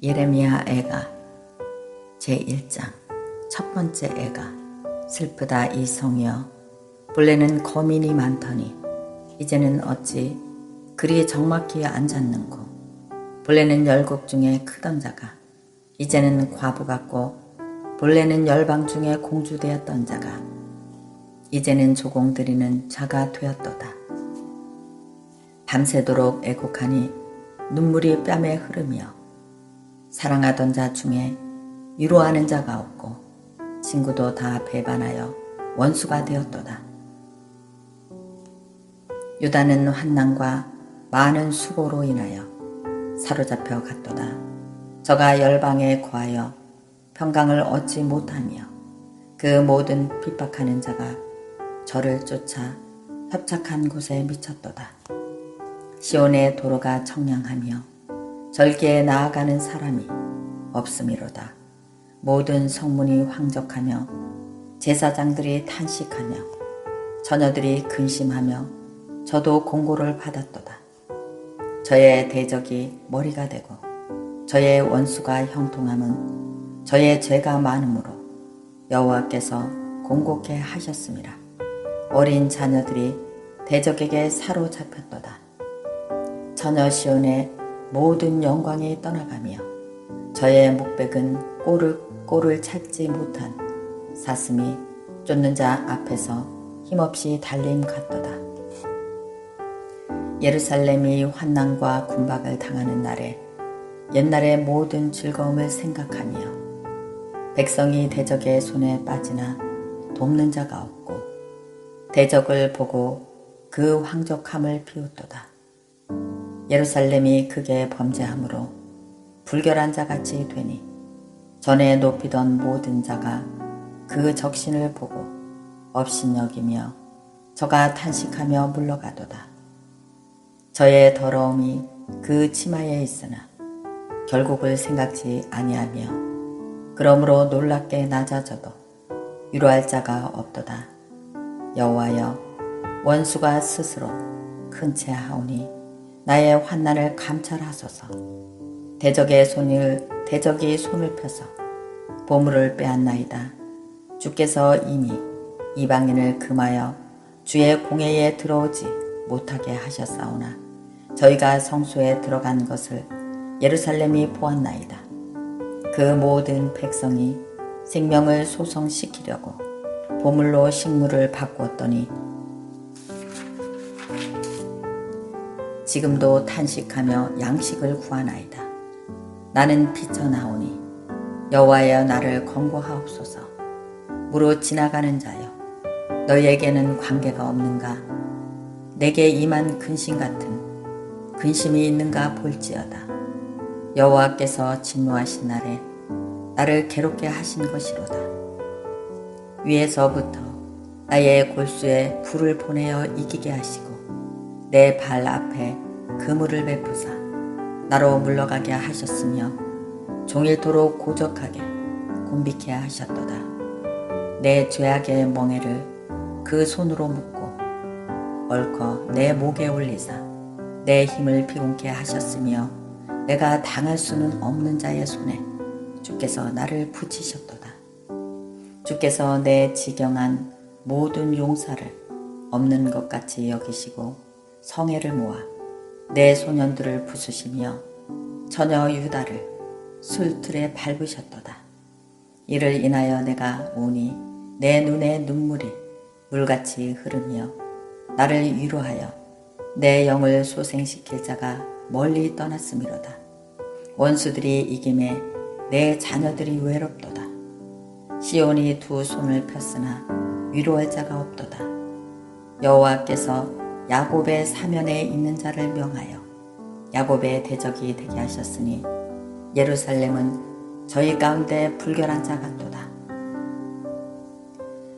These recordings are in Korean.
예레미야 애가 제1장 첫 번째 애가 슬프다 이 성이여 본래는 거민이 많더니 이제는 어찌 그리 적막히 앉았는고? 본래는 열국 중에 크던 자가 이제는 과부 같고 본래는 열방 중에 공주 되었던 자가 이제는 조공 드리는 자가 되었도다. 밤새도록 애곡하니 눈물이 뺨에 흐르며 사랑하던 자 중에 위로하는 자가 없고 친구도 다 배반하여 원수가 되었도다. 유다는 환난과 많은 수고로 인하여 사로잡혀 갔도다. 저가 열방에 거하여 평강을 얻지 못하며 그 모든 핍박하는 자가 저를 쫓아 협착한 곳에 미쳤도다. 시온의 도로가 청량하며 절기에 나아가는 사람이 없음이로다. 모든 성문이 황적하며 제사장들이 탄식하며 처녀들이 근심하며 저도 공고를 받았도다. 저의 대적이 머리가 되고 저의 원수가 형통함은 저의 죄가 많으므로 여호와께서 공고케 하셨습니다. 어린 자녀들이 대적에게 사로잡혔도다. 처녀 시온의 모든 영광이 떠나가며 저의 목백은 꼬르 꼬를 찾지 못한 사슴이 쫓는 자 앞에서 힘없이 달림 같도다. 예루살렘이 환난과 군박을 당하는 날에 옛날의 모든 즐거움을 생각하며 백성이 대적의 손에 빠지나 돕는 자가 없고 대적을 보고 그 황족함을 비웃도다. 예루살렘이 크게 범죄함으로 불결한 자같이 되니 전에 높이던 모든 자가 그 적신을 보고 업신여기며 저가 탄식하며 물러가도다. 저의 더러움이 그 치마에 있으나 결국을 생각지 아니하며 그러므로 놀랍게 낮아져도 위로할 자가 없도다. 여호와여 원수가 스스로 큰 채 하오니 나의 환난을 감찰하소서. 대적의 손을 대적이 손을 펴서 보물을 빼앗나이다. 주께서 이미 이방인을 금하여 주의 공회에 들어오지 못하게 하셨사오나 저희가 성소에 들어간 것을 예루살렘이 보았나이다. 그 모든 백성이 생명을 소성시키려고 보물로 식물을 바꾸었더니 지금도 탄식하며 양식을 구하나이다. 나는 비쳐나오니 여호와여 나를 권고하옵소서. 무로 지나가는 자여 너희에게는 관계가 없는가? 내게 임한 근심 같은 근심이 있는가 볼지어다. 여호와께서 진노하신 날에 나를 괴롭게 하신 것이로다. 위에서부터 나의 골수에 불을 보내어 이기게 하시고 내 발 앞에 그물을 베푸사 나로 물러가게 하셨으며 종일토록 고적하게 곤비케 하셨도다. 내 죄악의 멍에를 그 손으로 묶고 얼커 내 목에 올리사 내 힘을 비곤케 하셨으며 내가 당할 수는 없는 자의 손에 주께서 나를 붙이셨도다. 주께서 내 지경한 모든 용사를 없는 것 같이 여기시고 성애를 모아 내 소년들을 부수시며 처녀 유다를 술틀에 밟으셨도다. 이를 인하여 내가 오니 내 눈에 눈물이 물같이 흐르며 나를 위로하여 내 영을 소생시킬 자가 멀리 떠났음이로다. 원수들이 이김에 내 자녀들이 외롭도다. 시온이 두 손을 폈으나 위로할 자가 없도다. 여호와께서 야곱의 사면에 있는 자를 명하여 야곱의 대적이 되게 하셨으니 예루살렘은 저희 가운데 불결한 자 같도다.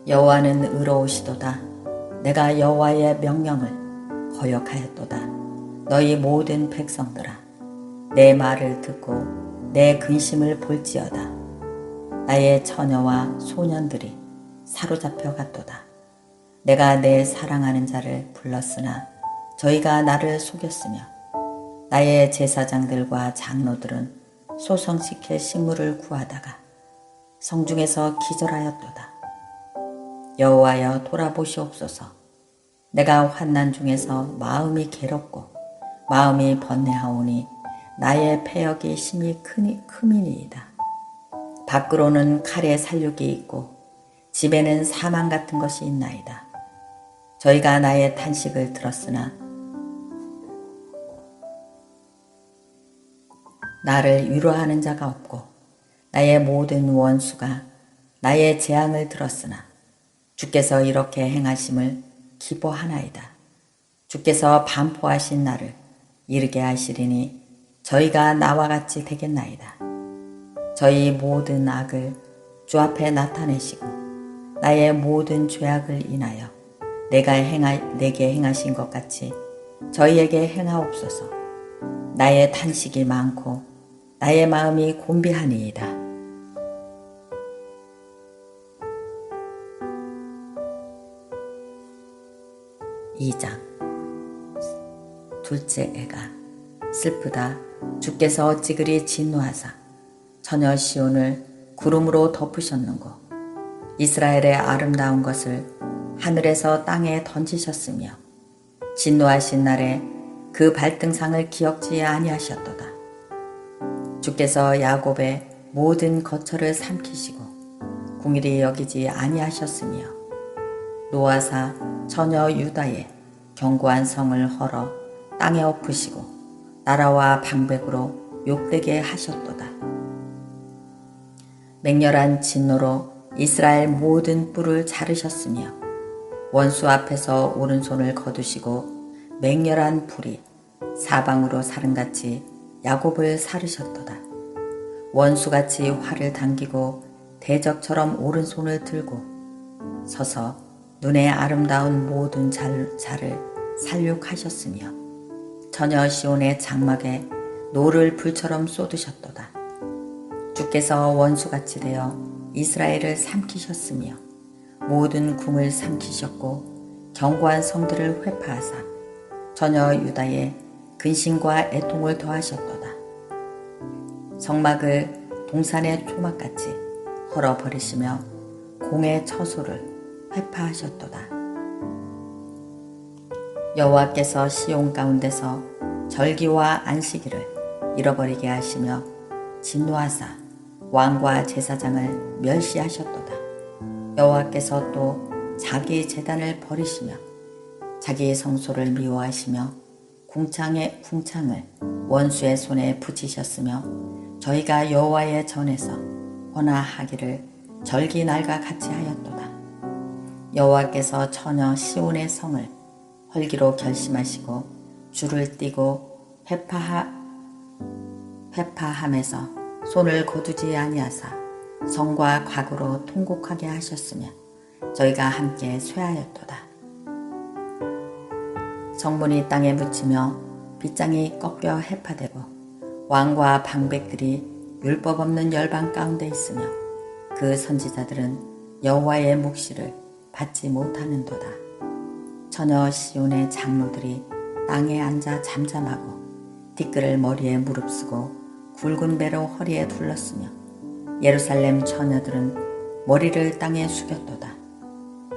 여호와는 의로우시도다. 내가 여호와의 명령을 거역하였도다. 너희 모든 백성들아 내 말을 듣고 내 근심을 볼지어다. 나의 처녀와 소년들이 사로잡혀 갔도다. 내가 내 사랑하는 자를 불렀으나 저희가 나를 속였으며 나의 제사장들과 장로들은 소성시킬 식물을 구하다가 성중에서 기절하였도다. 여호와여 돌아보시옵소서. 내가 환난 중에서 마음이 괴롭고 마음이 번뇌하오니 나의 폐역이 심히 크니, 크미니이다. 밖으로는 칼의 살육이 있고 집에는 사망 같은 것이 있나이다. 저희가 나의 탄식을 들었으나 나를 위로하는 자가 없고 나의 모든 원수가 나의 재앙을 들었으나 주께서 이렇게 행하심을 기뻐하나이다. 주께서 반포하신 나를 이르게 하시리니 저희가 나와 같이 되겠나이다. 저희 모든 악을 주 앞에 나타내시고 나의 모든 죄악을 인하여 내가 행하, 내게 행하신 것 같이 저희에게 행하옵소서. 나의 탄식이 많고 나의 마음이 곤비하니이다. 이장 둘째 애가 슬프다 주께서 찌그리 진노하사 처녀 시온을 구름으로 덮으셨는고 이스라엘의 아름다운 것을 하늘에서 땅에 던지셨으며 진노하신 날에 그 발등상을 기억지 아니하셨도다. 주께서 야곱의 모든 거처를 삼키시고 궁일이 여기지 아니하셨으며 노아사 처녀 유다의 견고한 성을 헐어 땅에 엎으시고 나라와 방백으로 욕되게 하셨도다. 맹렬한 진노로 이스라엘 모든 뿔을 자르셨으며 원수 앞에서 오른손을 거두시고 맹렬한 불이 사방으로 사른같이 야곱을 사르셨도다. 원수같이 활을 당기고 대적처럼 오른손을 들고 서서 눈에 아름다운 모든 자를 살육하셨으며 처녀 시온의 장막에 노를 불처럼 쏟으셨도다. 주께서 원수같이 되어 이스라엘을 삼키셨으며 모든 궁을 삼키셨고 견고한 성들을 회파하사 전혀 유다의 근심과 애통을 더하셨도다. 성막을 동산의 초막같이 헐어버리시며 공의 처소를 회파하셨도다. 여호와께서 시온 가운데서 절기와 안식일을 잃어버리게 하시며 진노하사 왕과 제사장을 멸시하셨도다. 여호와께서 또 자기 재단을 버리시며 자기의 성소를 미워하시며 궁창의 궁창을 원수의 손에 붙이셨으며 저희가 여호와의 전에서 헌화하기를 절기 날과 같이 하였도다. 여호와께서 처녀 시온의 성을 헐기로 결심하시고 줄을 띠고 회파하 회파함에서 손을 거두지 아니하사 성과 과거로 통곡하게 하셨으며 저희가 함께 쇠하였도다. 성문이 땅에 묻히며 빗장이 꺾여 해파되고 왕과 방백들이 율법 없는 열방 가운데 있으며 그 선지자들은 여호와의 묵시를 받지 못하는도다. 처녀 시온의 장로들이 땅에 앉아 잠잠하고 뒷글을 머리에 무릅쓰고 굵은 배로 허리에 둘렀으며 예루살렘 처녀들은 머리를 땅에 숙였도다.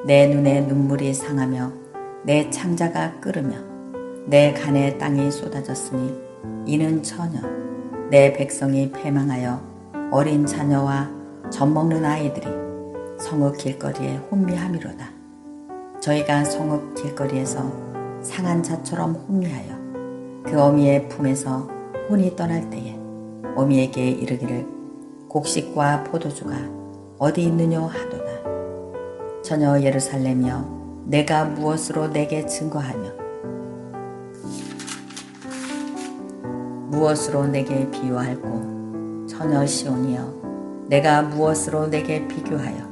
내 눈에 눈물이 상하며 내 창자가 끓으며 내 간에 땅이 쏟아졌으니 이는 처녀 내 백성이 패망하여 어린 자녀와 젖먹는 아이들이 성읍 길거리에 혼미함이로다. 저희가 성읍 길거리에서 상한 자처럼 혼미하여 그 어미의 품에서 혼이 떠날 때에 어미에게 이르기를 곡식과 포도주가 어디 있느냐 하도다. 처녀 예루살렘이여 내가 무엇으로 내게 증거하며? 무엇으로 내게 비유할꼬? 처녀 시온이여 내가 무엇으로 내게 비교하여?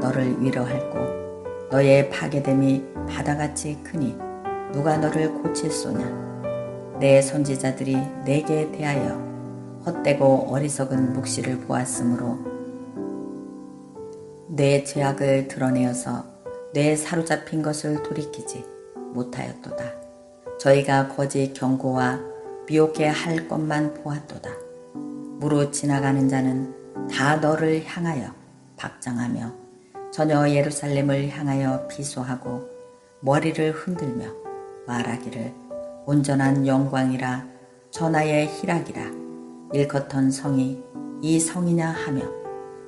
너를 위로할꼬? 너의 파괴됨이 바다같이 크니 누가 너를 고칠 소냐? 내 선지자들이 내게 대하여 헛되고 어리석은 묵시를 보았으므로 내 죄악을 드러내어서 내 사로잡힌 것을 돌이키지 못하였도다. 저희가 거짓 경고와 미혹해 할 것만 보았도다. 무로 지나가는 자는 다 너를 향하여 박장하며 전혀 예루살렘을 향하여 비소하고 머리를 흔들며 말하기를 온전한 영광이라 전하의 희락이라 일컷한 성이 이 성이냐 하며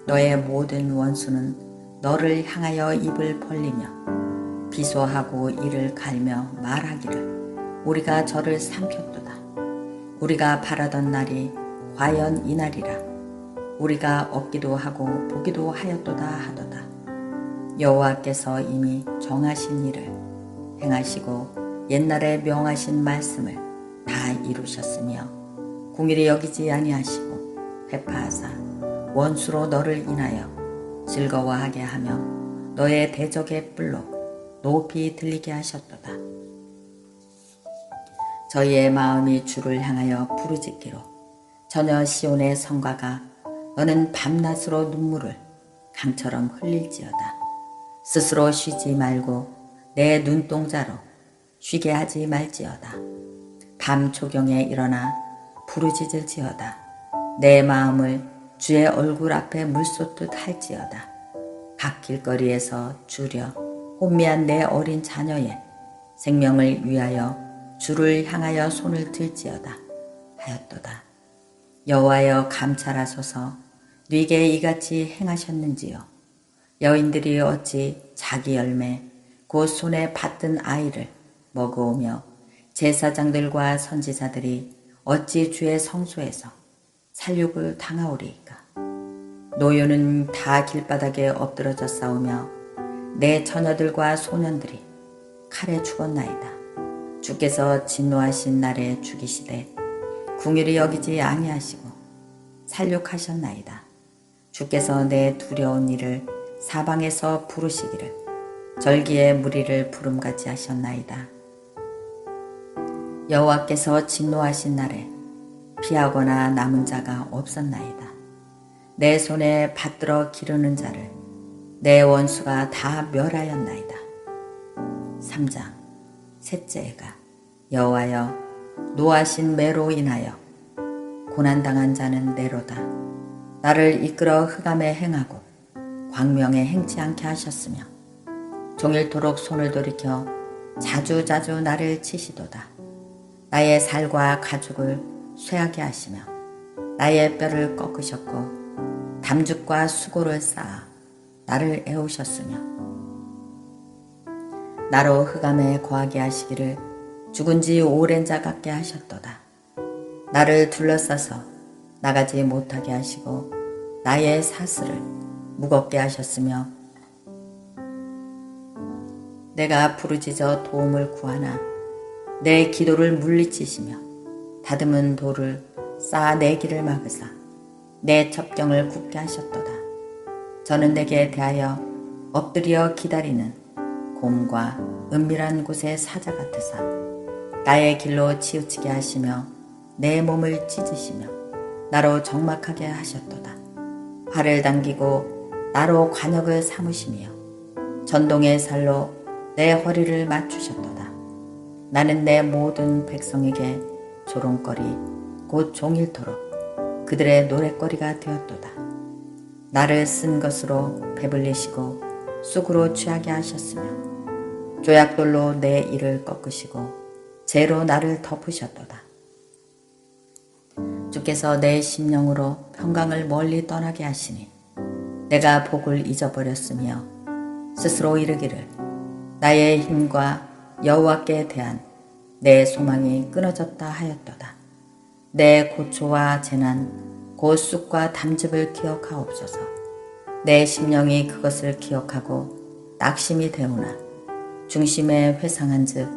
너의 모든 원수는 너를 향하여 입을 벌리며 비소하고 이를 갈며 말하기를 우리가 저를 삼켰도다. 우리가 바라던 날이 과연 이날이라 우리가 얻기도 하고 보기도 하였도다 하도다. 여호와께서 이미 정하신 일을 행하시고 옛날에 명하신 말씀을 다 이루셨으며 궁일이 여기지 아니하시고 회파하사 원수로 너를 인하여 즐거워하게 하며 너의 대적의 뿔로 높이 들리게 하셨도다. 저희의 마음이 주를 향하여 부르짖기로 전혀 시온의 성과가 너는 밤낮으로 눈물을 강처럼 흘릴지어다. 스스로 쉬지 말고 내 눈동자로 쉬게 하지 말지어다. 밤 초경에 일어나 부르짖을지어다. 내 마음을 주의 얼굴 앞에 물쏟듯 할지어다. 각 길거리에서 주려 혼미한 내 어린 자녀의 생명을 위하여 주를 향하여 손을 들지어다 하였도다. 여호와여 감찰하소서 네게 이같이 행하셨는지요. 여인들이 어찌 자기 열매 곧 손에 받든 아이를 먹어오며 제사장들과 선지자들이 어찌 주의 성소에서 살육을 당하오리이까. 노요는 다 길바닥에 엎드러져 싸우며 내 처녀들과 소년들이 칼에 죽었나이다. 주께서 진노하신 날에 죽이시되 궁일이 여기지 아니하시고 살육하셨나이다. 주께서 내 두려운 일을 사방에서 부르시기를 절기의 무리를 부름같이 하셨나이다. 여호와께서 진노하신 날에 피하거나 남은 자가 없었나이다. 내 손에 받들어 기르는 자를 내 원수가 다 멸하였나이다. 3장 셋째 애가 여호와여 노하신 매로 인하여 고난당한 자는 내로다. 나를 이끌어 흑암에 행하고 광명에 행치 않게 하셨으며 종일토록 손을 돌이켜 자주자주 나를 치시도다. 나의 살과 가죽을 쇠하게 하시며 나의 뼈를 꺾으셨고 담죽과 수고를 쌓아 나를 애우셨으며 나로 흑암에 거하게 하시기를 죽은 지 오랜 자 같게 하셨도다. 나를 둘러싸서 나가지 못하게 하시고 나의 사슬을 무겁게 하셨으며 내가 부르짖어 도움을 구하나 내 기도를 물리치시며 다듬은 돌을 쌓아 내 길을 막으사 내 첩경을 굳게 하셨도다. 저는 내게 대하여 엎드려 기다리는 곰과 은밀한 곳의 사자 같으사 나의 길로 치우치게 하시며 내 몸을 찢으시며 나로 적막하게 하셨도다. 활을 당기고 나로 관역을 삼으시며 전동의 살로 내 허리를 맞추셨도다. 나는 내 모든 백성에게 조롱거리 곧 종일토록 그들의 노랫거리가 되었도다. 나를 쓴 것으로 배불리시고 쑥으로 취하게 하셨으며 조약돌로 내 이를 꺾으시고 재로 나를 덮으셨도다. 주께서 내 심령으로 평강을 멀리 떠나게 하시니 내가 복을 잊어버렸으며 스스로 이르기를 나의 힘과 여호와께 대한 내 소망이 끊어졌다 하였도다. 내 고초와 재난, 곧 쑥과 담즙을 기억하옵소서. 내 심령이 그것을 기억하고 낙심이 되오나 중심에 회상한 즉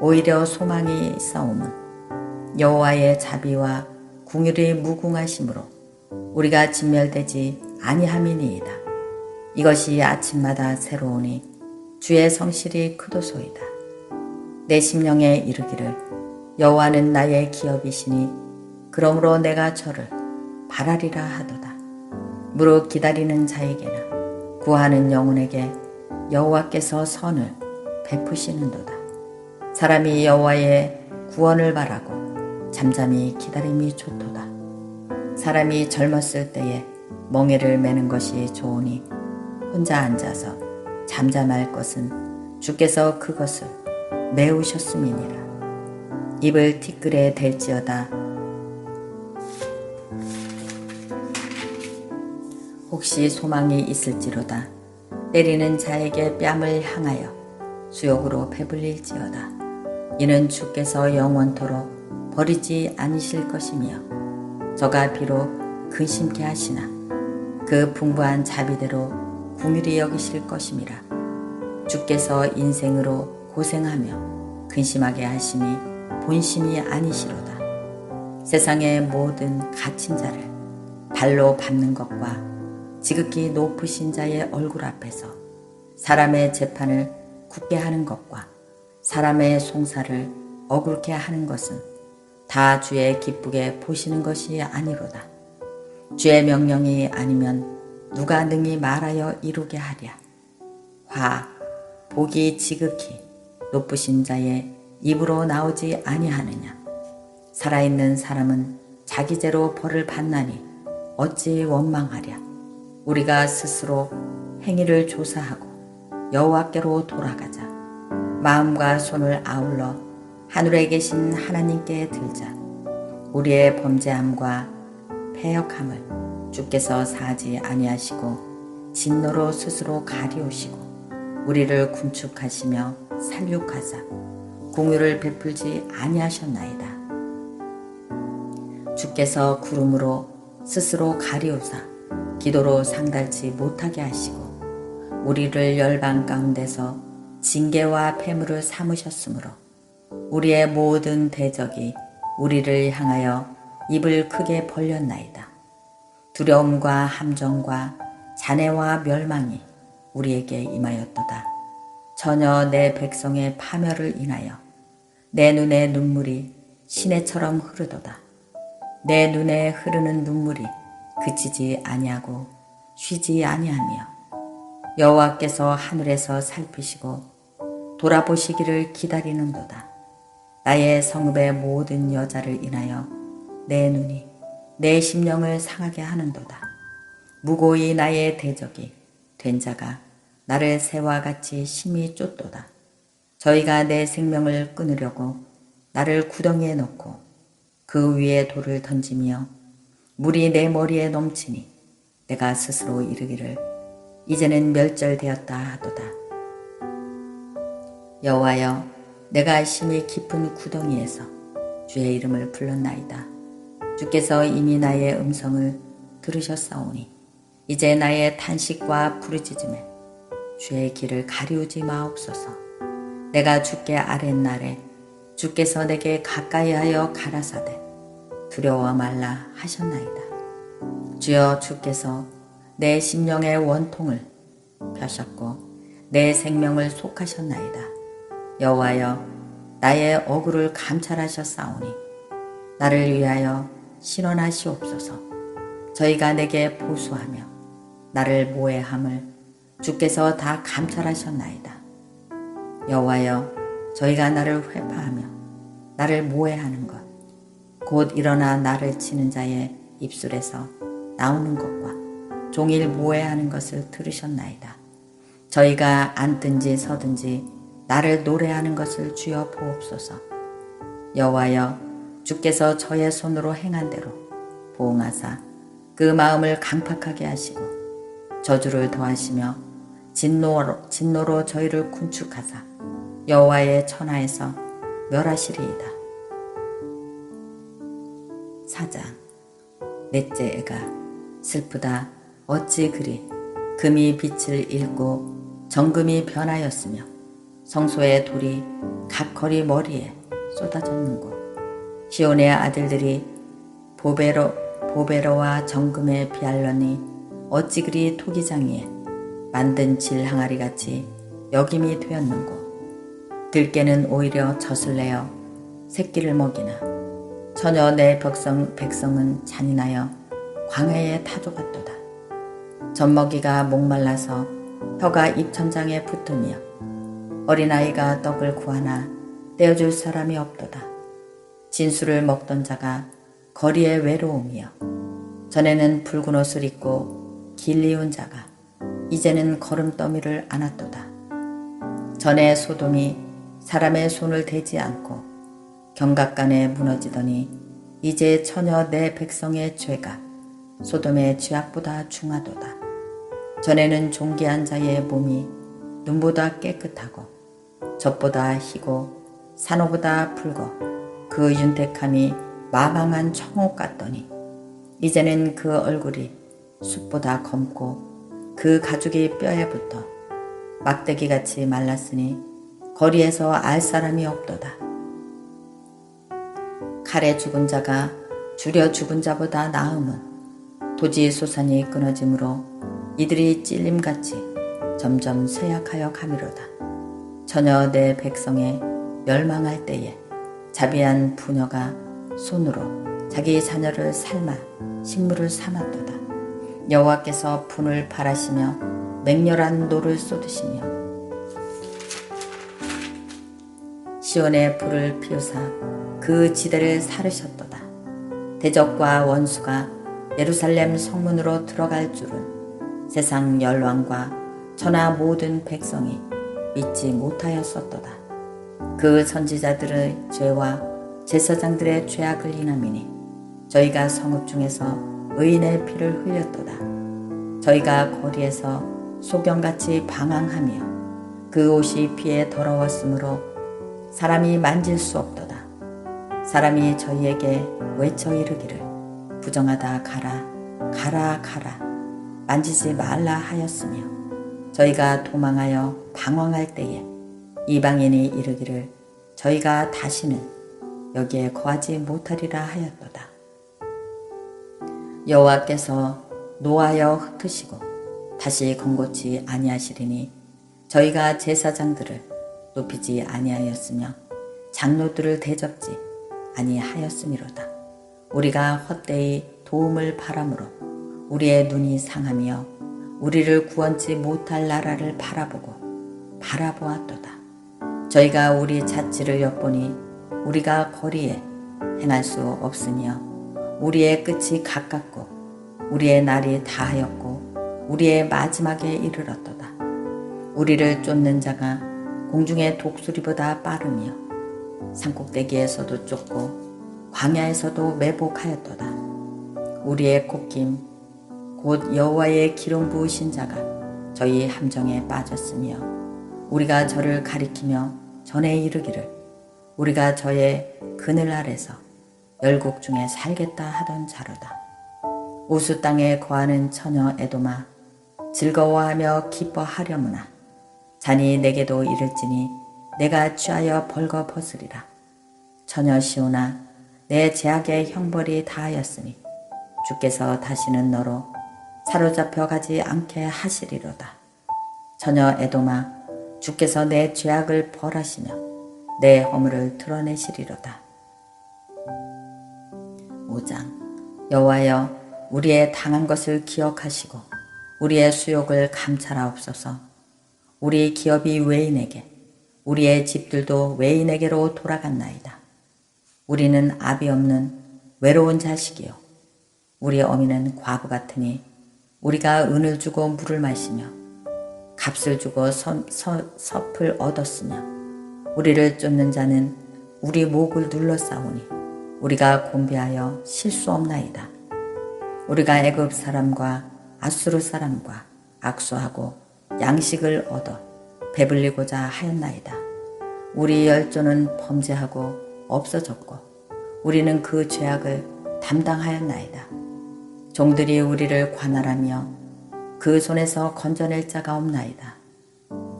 오히려 소망이 싸움은 여호와의 자비와 궁율이 무궁하심으로 우리가 진멸되지 아니함이니이다. 이것이 아침마다 새로우니 주의 성실이 크도소이다. 내 심령에 이르기를 여호와는 나의 기업이시니 그러므로 내가 저를 바라리라 하도다. 무릇 기다리는 자에게나 구하는 영혼에게 여호와께서 선을 베푸시는도다. 사람이 여호와의 구원을 바라고 잠잠히 기다림이 좋도다. 사람이 젊었을 때에 멍에를 매는 것이 좋으니 혼자 앉아서 잠잠할 것은 주께서 그것을 메우셨음이니라. 입을 티끌에 댈지어다. 혹시 소망이 있을지로다. 때리는 자에게 뺨을 향하여 수욕으로 배불릴지어다. 이는 주께서 영원토록 버리지 않으실 것이며 저가 비록 근심케 하시나 그 풍부한 자비대로 궁일이 여기실 것임이라. 주께서 인생으로 고생하며 근심하게 하심이 본심이 아니시로다 세상의 모든 갇힌 자를 발로 밟는 것과 지극히 높으신 자의 얼굴 앞에서 사람의 재판을 굳게 하는 것과 사람의 송사를 어굴게 하는 것은 다 주의 기쁘게 보시는 것이 아니로다. 주의 명령이 아니면 누가 능히 말하여 이루게 하랴. 화, 복이 지극히 높으신 자의 입으로 나오지 아니하느냐. 살아있는 사람은 자기 죄로 벌을 받나니 어찌 원망하랴. 우리가 스스로 행위를 조사하고 여호와께로 돌아가자. 마음과 손을 아울러 하늘에 계신 하나님께 들자. 우리의 범죄함과 패역함을 주께서 사지 아니하시고 진노로 스스로 가리우시고 우리를 군축하시며 살육하사 공유를 베풀지 아니하셨나이다. 주께서 구름으로 스스로 가리우사 기도로 상달치 못하게 하시고 우리를 열방 가운데서 징계와 폐물을 삼으셨으므로 우리의 모든 대적이 우리를 향하여 입을 크게 벌렸나이다. 두려움과 함정과 잔해와 멸망이 우리에게 임하였도다. 전혀 내 백성의 파멸을 인하여 내 눈에 눈물이 시내처럼 흐르도다. 내 눈에 흐르는 눈물이 그치지 아니하고 쉬지 아니하며 여호와께서 하늘에서 살피시고 돌아보시기를 기다리는도다. 나의 성읍의 모든 여자를 인하여 내 눈이 내 심령을 상하게 하는도다. 무고히 나의 대적이 된 자가 나를 새와 같이 심히 쫓도다. 저희가 내 생명을 끊으려고 나를 구덩이에 넣고 그 위에 돌을 던지며 물이 내 머리에 넘치니 내가 스스로 이르기를 이제는 멸절되었다 하도다. 여호와여 내가 심히 깊은 구덩이에서 주의 이름을 불렀나이다. 주께서 이미 나의 음성을 들으셨사오니 이제 나의 탄식과 부르짖음에 주의 길을 가리우지 마옵소서. 내가 주께 아랫날에 주께서 내게 가까이하여 가라사대 두려워 말라 하셨나이다. 주여 주께서 내 심령의 원통을 펴셨고 내 생명을 속하셨나이다. 여호와여 나의 어구를 감찰하셨사오니 나를 위하여 신원하시옵소서. 저희가 내게 보수하며 나를 모해함을 주께서 다 감찰하셨나이다. 여호와여 저희가 나를 회파하며 나를 모해하는 것 곧 일어나 나를 치는 자의 입술에서 나오는 것과 종일 모해하는 것을 들으셨나이다. 저희가 앉든지 서든지 나를 노래하는 것을 주여 보옵소서. 여호와여 주께서 저의 손으로 행한 대로 보응하사 그 마음을 강팍하게 하시고 저주를 더하시며 진노로, 진노로 저희를 군축하사 여호와의 천하에서 멸하시리이다. 사장 넷째 애가 슬프다. 어찌 그리? 금이 빛을 잃고 정금이 변하였으며 성소의 돌이 각거리 머리에 쏟아졌는고. 시온의 아들들이 보베로 보베로와 정금에 비할러니 어찌 그리 토기장이에 만든 질 항아리 같이 여김이 되었는고 들깨는 오히려 젖을 내어 새끼를 먹이나 전혀 내 백성, 백성은 잔인하여 광야에 타조갔도다. 젖먹이가 목말라서 혀가 입천장에 붙으며 어린아이가 떡을 구하나 떼어줄 사람이 없도다. 진수를 먹던 자가 거리에 외로움이여 전에는 붉은 옷을 입고 길리운 자가 이제는 걸음더미를 안았도다. 전에 소돔이 사람의 손을 대지 않고 경각간에 무너지더니 이제 처녀 내 백성의 죄가 소돔의 죄악보다 중하도다. 전에는 존귀한 자의 몸이 눈보다 깨끗하고 젖보다 희고 산호보다 붉어 그 윤택함이 마방한 청옥 같더니 이제는 그 얼굴이 숲보다 검고 그 가죽이 뼈에 붙어 막대기같이 말랐으니 거리에서 알 사람이 없도다. 칼에 죽은 자가 줄여 죽은 자보다 나음은 도지 소산이 끊어짐으로 이들이 찔림같이 점점 쇠약하여 가미로다. 전혀 내 백성의 멸망할 때에 자비한 부녀가 손으로 자기 자녀를 삶아 식물을 삼았도다. 여호와께서 분을 바라시며 맹렬한 노를 쏟으시며 시온의 불을 피우사 그 지대를 사르셨도다. 대적과 원수가 예루살렘 성문으로 들어갈 줄은 세상 열왕과 천하 모든 백성이 믿지 못하였었도다. 그 선지자들의 죄와 제사장들의 죄악을 인함이니 저희가 성읍 중에서 의인의 피를 흘렸도다. 저희가 거리에서 소경같이 방황하며 그 옷이 피에 더러웠으므로 사람이 만질 수 없도다. 사람이 저희에게 외쳐 이르기를 부정하다 가라 가라 가라 만지지 말라 하였으며 저희가 도망하여 방황할 때에 이방인이 이르기를 저희가 다시는 여기에 거하지 못하리라 하였도다. 여호와께서 노하여 흩으시고 다시 건고치 아니하시리니 저희가 제사장들을 높이지 아니하였으며 장로들을 대접지 아니하였음이로다. 우리가 헛되이 도움을 바람으로 우리의 눈이 상하며 우리를 구원치 못할 나라를 바라보고 바라보았도다. 저희가 우리 자치를 엿보니 우리가 거리에 행할 수 없으며 우리의 끝이 가깝고 우리의 날이 다하였고 우리의 마지막에 이르렀도다. 우리를 쫓는 자가 공중의 독수리보다 빠르며 산꼭대기에서도 쫓고 광야에서도 매복하였도다. 우리의 콧김 곧 여호와의 기름 부으신 자가 저희 함정에 빠졌으며 우리가 저를 가리키며 전에 이르기를 우리가 저의 그늘 아래서 열국 중에 살겠다 하던 자로다. 우수 땅에 거하는 처녀 에도마 즐거워하며 기뻐하려무나 잔이 내게도 이를지니 내가 취하여 벌거 벗으리라. 처녀 시오나 내 제약의 형벌이 다하였으니 주께서 다시는 너로 사로잡혀 가지 않게 하시리로다. 처녀 에도마 주께서 내 죄악을 벌하시며 내 허물을 드러내시리로다. 5장 여호와여 우리의 당한 것을 기억하시고 우리의 수욕을 감찰하옵소서. 우리 기업이 외인에게 우리의 집들도 외인에게로 돌아갔나이다. 우리는 압이 없는 외로운 자식이요 우리 어미는 과부 같으니 우리가 은을 주고 물을 마시며 값을 주고 서, 서, 섭을 얻었으며 우리를 쫓는 자는 우리 목을 눌러 싸우니 우리가 곤비하여 실수 없나이다. 우리가 애굽 사람과 아수르 사람과 악수하고 양식을 얻어 배불리고자 하였나이다. 우리 열조는 범죄하고 없어졌고 우리는 그 죄악을 담당하였나이다. 종들이 우리를 관할하며 그 손에서 건져낼 자가 없나이다.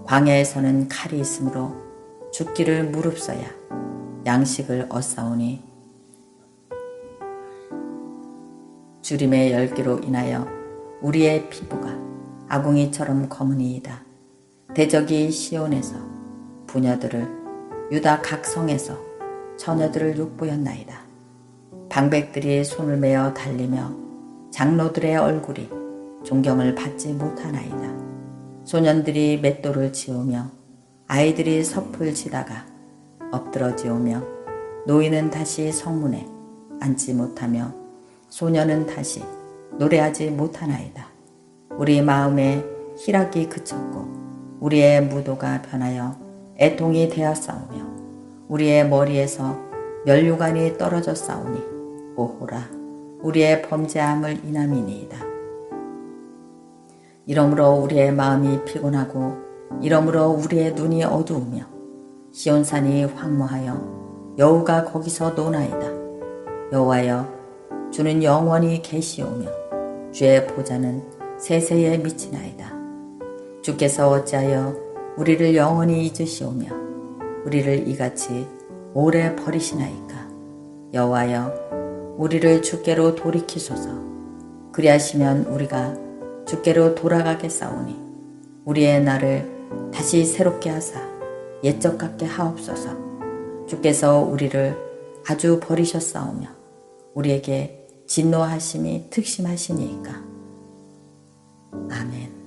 광야에서는 칼이 있으므로 죽기를 무릅써야 양식을 얻사오니 주림의 열기로 인하여 우리의 피부가 아궁이처럼 검은이이다. 대적이 시온에서 부녀들을 유다 각 성에서 처녀들을 욕보였나이다. 방백들이 손을 메어 달리며 장로들의 얼굴이 존경을 받지 못하나이다. 소년들이 맷돌을 지우며 아이들이 섭을 지다가 엎드러 지우며 노인은 다시 성문에 앉지 못하며 소년은 다시 노래하지 못하나이다. 우리 마음에 희락이 그쳤고 우리의 무도가 변하여 애통이 되었사오며 우리의 머리에서 면류관이 떨어져 싸우니 오호라 우리의 범죄함을 인함이니이다. 이러므로 우리의 마음이 피곤하고 이러므로 우리의 눈이 어두우며 시온산이 황무하여 여호가 거기서 노나이다. 여호와여 주는 영원히 계시오며 주의 보좌는 세세에 미치나이다. 주께서 어찌하여 우리를 영원히 잊으시오며 우리를 이같이 오래 버리시나이까? 여호와여 우리를 주께로 돌이키소서. 그리하시면 우리가 주께로 돌아가겠사오니 우리의 날을 다시 새롭게 하사 옛적 같게 하옵소서. 주께서 우리를 아주 버리셨사오며 우리에게 진노하심이 특심하시니까. 아멘